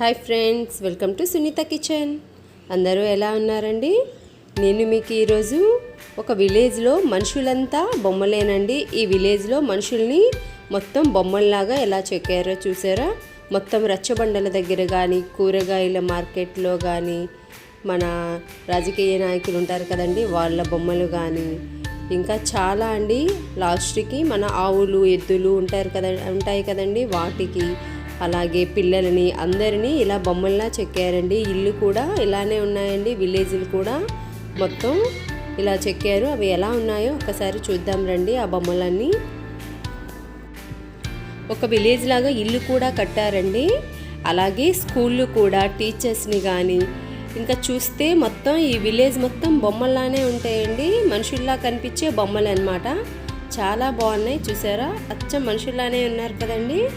Hi friends welcome to Sunita kitchen. అందరూ ఎలా ఉన్నారండి? నేను మీకు ఈరోజు ఒక విలేజ్లో మనుషులంతా బొమ్మలేనండి. ఈ విలేజ్లో మనుషుల్ని మొత్తం బొమ్మల్లాగా ఎలా చెక్కారో చూసారా? మొత్తం రచ్చబండల దగ్గర కానీ కూరగాయల మార్కెట్లో కానీ మన రాజకీయ నాయకులు ఉంటారు కదండి వాళ్ళ బొమ్మలు కానీ ఇంకా చాలా అండి లాస్ట్కి మన ఆవులు ఎద్దులు ఉంటారు కదా ఉంటాయి కదండి వాటికి. అలాగే పిల్లలని అందరినీ ఇలా బొమ్మల్లా చెక్కారండి. ఇల్లు కూడా ఇలానే ఉన్నాయండి. విలేజ్లు కూడా మొత్తం ఇలా చెక్కారు. అవి ఎలా ఉన్నాయో ఒకసారి చూద్దాం రండి ఆ బొమ్మలన్నీ. ఒక విలేజ్ లాగా ఇల్లు కూడా కట్టారండి. అలాగే స్కూళ్ళు కూడా టీచర్స్ని కానీ ఇంకా చూస్తే మొత్తం ఈ విలేజ్ మొత్తం బొమ్మల్లానే ఉంటాయండి. మనుషుల్లా కనిపించే బొమ్మలు అనమాట చాలా బాగున్నాయి. చూసారా? అచ్చం మనుషుల్లానే ఉన్నారు కదండి.